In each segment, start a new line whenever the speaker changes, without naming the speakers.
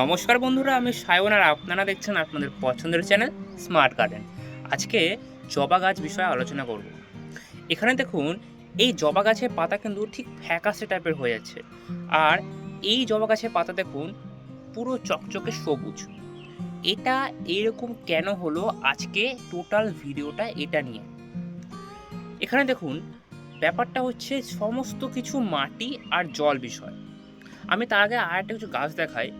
নমস্কার বন্ধুরা, আমি সায়ন আর আপনারা দেখছেন আপনাদের পছন্দের চ্যানেল স্মার্ট গার্ডেন আজকে জবা গাছ বিষয়ে আলোচনা করব। এখানে দেখুন, এই জবা গাছের পাতা কিন্তু ঠিক ফ্যাকাসে টাইপের হয়ে যাচ্ছে। আর এই জবা গাছের পাতা দেখুন, পুরো চকচকে সবুজ। এটা এরকম কেন হলো? আজকে টোটাল ভিডিওটা এটা নিয়ে। এখানে দেখুন, ব্যাপারটা হচ্ছে সমস্ত কিছু মাটি আর জল বিষয়। আমি তার আগে আর একটা কিছু গাছ দেখাই।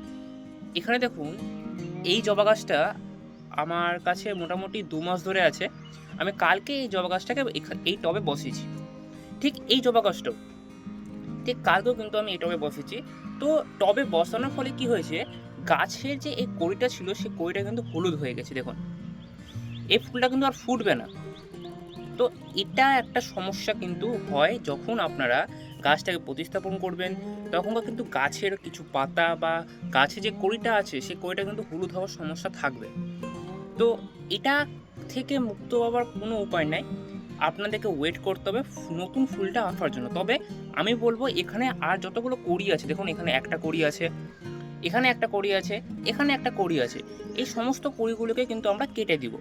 এখানে দেখুন, এই জবা গাছটা আমার কাছে মোটামুটি দু মাস ধরে আছে। আমি কালকে এই জবা গাছটাকে এই টবে বসিয়েছি। ঠিক এই জবা গাছটাও ঠিক কালকেও কিন্তু আমি এই টবে বসেছি তো টবে বসানোর ফলে কি হয়েছে, গাছের যে এই কড়িটা ছিল সেই কড়িটা কিন্তু হলুদ হয়ে গেছে, দেখুন। এই ফুলটা কিন্তু আর ফুটবে না। তো এটা একটা সমস্যা কিন্তু হয় যখন আপনারা গাছটাকে প্রতিস্থাপন করবেন তখন কিন্তু গাছের কিছু পাতা বা গাছে যে কড়িটা আছে, সেই কড়িটা কিন্তু হলুদ হওয়ার সমস্যা থাকবে। তো এটা থেকে মুক্ত হওয়ার কোনো উপায় নাই। আপনাদেরকে ওয়েট করতে হবে নতুন ফুলটা আসার জন্য। তবে আমি বলব এখানে আর যতগুলো কড়ি আছে, দেখুন এখানে একটা কড়ি আছে, এখানে একটা কড়ি আছে, এখানে একটা কড়ি আছে, এই সমস্ত কড়িগুলোকে কিন্তু আমরা কেটে দিব।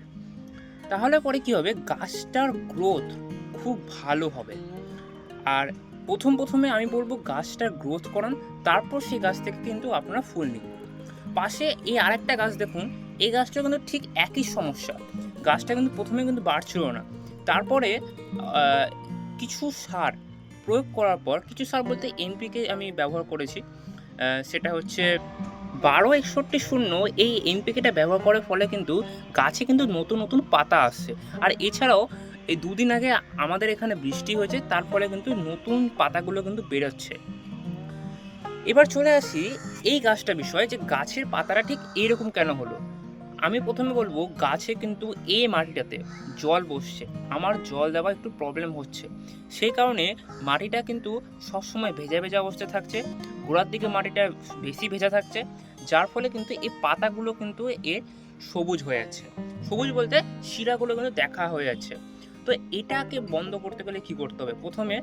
তাহলে পরে কি হবে? গাছটার গ্রোথ খুব ভালো হবে। আর প্রথম প্রথমে আমি বলব গাছটার গ্রোথ করান, তারপর সেই গাছ থেকে কিন্তু আপনারা ফুল নিন। পাশে এই আরেকটা গাছ দেখুন, এই গাছটা কিন্তু ঠিক একই সমস্যা। গাছটা কিন্তু প্রথমে কিন্তু বাড়ছিল না। তারপরে কিছু সার প্রয়োগ করার পর, কিছু সার বলতে এনপিকে আমি ব্যবহার করেছি। সেটা হচ্ছে বারো একষট্টি শূন্য এই এনপিকেটা ব্যবহার করার ফলে কিন্তু গাছে কিন্তু নতুন নতুন পাতা আসছে। আর এছাড়াও এই দুদিন আগে আমাদের এখানে বৃষ্টি হয়েছে, তার ফলে কিন্তু নতুন পাতাগুলো কিন্তু বেরোচ্ছে। এবার চলে আসি এই গাছটা বিষয়ে যে গাছের পাতাটা ঠিক এরকম কেন হলো? আমি প্রথমে বলব, গাছে কিন্তু এই মাটিটাতে জল বসছে। আমার জল দেওয়া একটু প্রবলেম হচ্ছে। সেই কারণে মাটিটা কিন্তু সবসময় ভেজা ভেজা অবস্থায় থাকছে, গোড়ার দিকে মাটিটা বেশি ভেজা থাকছে, যার ফলে কিন্তু এই পাতাগুলো কিন্তু এর সবুজ হয়ে যাচ্ছে সবুজ বলতে শিরাগুলো কিন্তু দেখা হয়ে যাচ্ছে তো এটাকে বন্ধ করতে গেলে কি করতে হবে? প্রথমে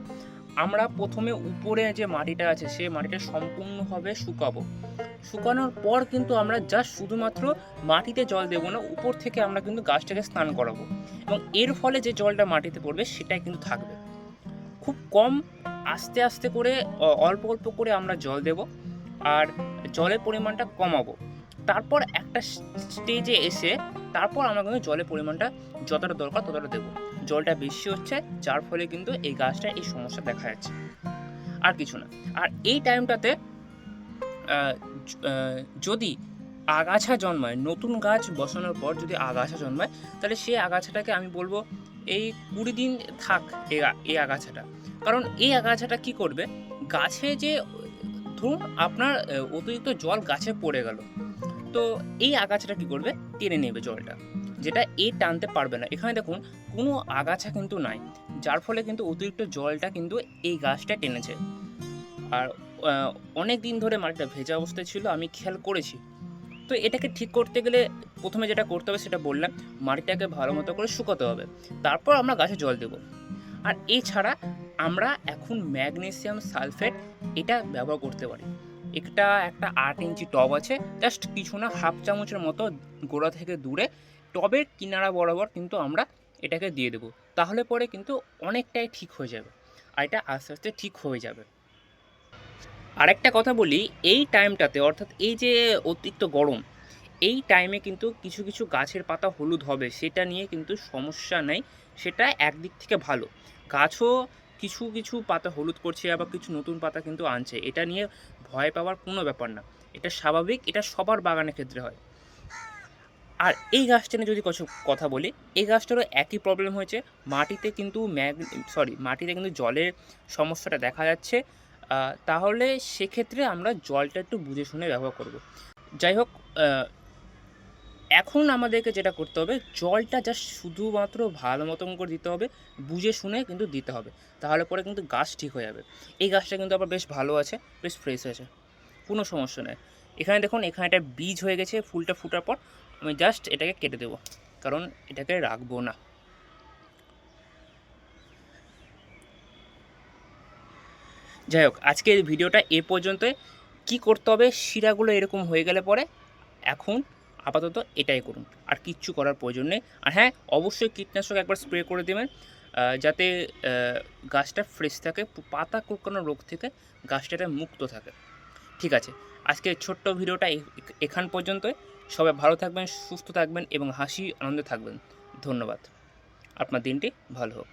আমরা প্রথমে উপরে যে মাটিটা আছে, সে মাটিটা সম্পূর্ণভাবে শুকাবো। শুকানোর পর কিন্তু আমরা জাস্ট শুধুমাত্র মাটিতে জল দেবো না, উপর থেকে আমরা কিন্তু গাছটাকে স্নান করাবো। এবং এর ফলে যে জলটা মাটিতে পড়বে, সেটাই কিন্তু থাকবে। খুব কম আস্তে আস্তে করে অল্প অল্প করে আমরা জল দেব আর জলের পরিমাণটা কমাবো। তারপর একটা স্টেজে এসে তারপর আমরা কিন্তু জলের পরিমাণটা যতটা দরকার ততটা দেবো। জলটা বেশি হচ্ছে, যার ফলে কিন্তু এই গাছটা এই সমস্যা দেখা যাচ্ছে। আর কিছু না। আর এই টাইমটাতে যদি আগাছা জন্মায়, নতুন গাছ বসানোর পর যদি আগাছা জন্মায়, তাহলে সেই আগাছাটাকে আমি বলব এই কুড়ি দিন থাক এই আগাছাটা। কারণ এই আগাছাটা কি করবে? গাছে যে, ধরুন আপনার, অতিরিক্ত জল গাছে পড়ে গেল। তো এই আগাছাটা কি করবে? টেনে নেবে জলটা। যেটা এ টানতে পারবে না। এখানে দেখুন, কোনো আগাছা কিন্তু নাই, যার ফলে কিন্তু অতিরিক্ত জলটা কিন্তু এই গাছটা টেনেছে। আর অনেক দিন ধরে মাটিটা ভেজা অবস্থায় ছিল, আমি খেয়াল করেছি। তো এটাকে ঠিক করতে গেলে প্রথমে যেটা করতে হবে সেটা বললাম, মাটিটাকে ভালো মতো করে শুকোতে হবে। তারপর আমরা গাছে জল দেব। আর এছাড়া আমরা এখন ম্যাগনেসিয়াম সালফেট এটা ব্যবহার করতে পারি। একটা একটা আট ইঞ্চি টব আছে, জাস্ট কিছু না, হাফ চামচের মতো গোড়া থেকে দূরে টবের কিনারা বরাবর কিন্তু আমরা এটাকে দিয়ে দেবো। তাহলে পরে কিন্তু অনেকটাই ঠিক হয়ে যাবে আর এটা আস্তে আস্তে ঠিক হয়ে যাবে। আরেকটা কথা বলি, এই টাইমটাতে অর্থাৎ এই যে অতিরিক্ত গরম, এই টাইমে কিন্তু কিছু কিছু গাছের পাতা হলুদ হবে, সেটা নিয়ে কিন্তু সমস্যা নেই, সেটা একদিক থেকে ভালো। গাছও কিছু কিছু পাতা হলুদ করছে, আবার কিছু নতুন পাতা কিন্তু আনছে, এটা নিয়ে ভয় পাওয়ার কোনো ব্যাপার না। এটা স্বাভাবিক, এটা সবার বাগানের ক্ষেত্রে হয়। আর এই গাছটা নিয়ে যদি কিছু কথা বলি, এই গাছটারও একই প্রবলেম হয়েছে। মাটিতে কিন্তু ম্যাগ সরি মাটিতে কিন্তু জলের সমস্যাটা দেখা যাচ্ছে। তাহলে সেক্ষেত্রে আমরা জলটা একটু বুঝে শুনে ব্যবহার করব। যাই হোক এখন আমাদেরকে যেটা করতে হবে, জলটা জাস্ট শুধুমাত্র ভালো মতন করে দিতে হবে, বুঝে শুনে কিন্তু দিতে হবে। তাহলে পরে কিন্তু গাছ ঠিক হয়ে যাবে। এই গাছটা কিন্তু আবার বেশ ভালো আছে, বেশ ফ্রেশ আছে কোনো সমস্যা নেই। এখানে দেখুন, এখানে একটা বীজ হয়ে গেছে, ফুলটা ফুটার পর। আমি জাস্ট এটাকে কেটে দেবো, কারণ এটাকে রাখব না। যাই হোক, আজকের ভিডিওটা এ পর্যন্ত। কি করতে হবে, শিরাগুলো এরকম হয়ে গেলে পরে এখন আপাতত এটাই করুন, আর কিচ্ছু করার প্রয়োজন নেই। আর হ্যাঁ অবশ্যই কীটনাশক একবার স্প্রে করে দেবেন যাতে গাছটা ফ্রেশ থাকে, পাতা কোঁকানো রোগ থেকে গাছটা মুক্ত থাকে। ঠিক আছে আজকে ছোট্ট ভিডিওটা এখান পর্যন্ত সবাই ভালো থাকবেন, সুস্থ থাকবেন এবং হাসি আনন্দে থাকবেন। ধন্যবাদ। আপনার দিনটি ভালো হোক।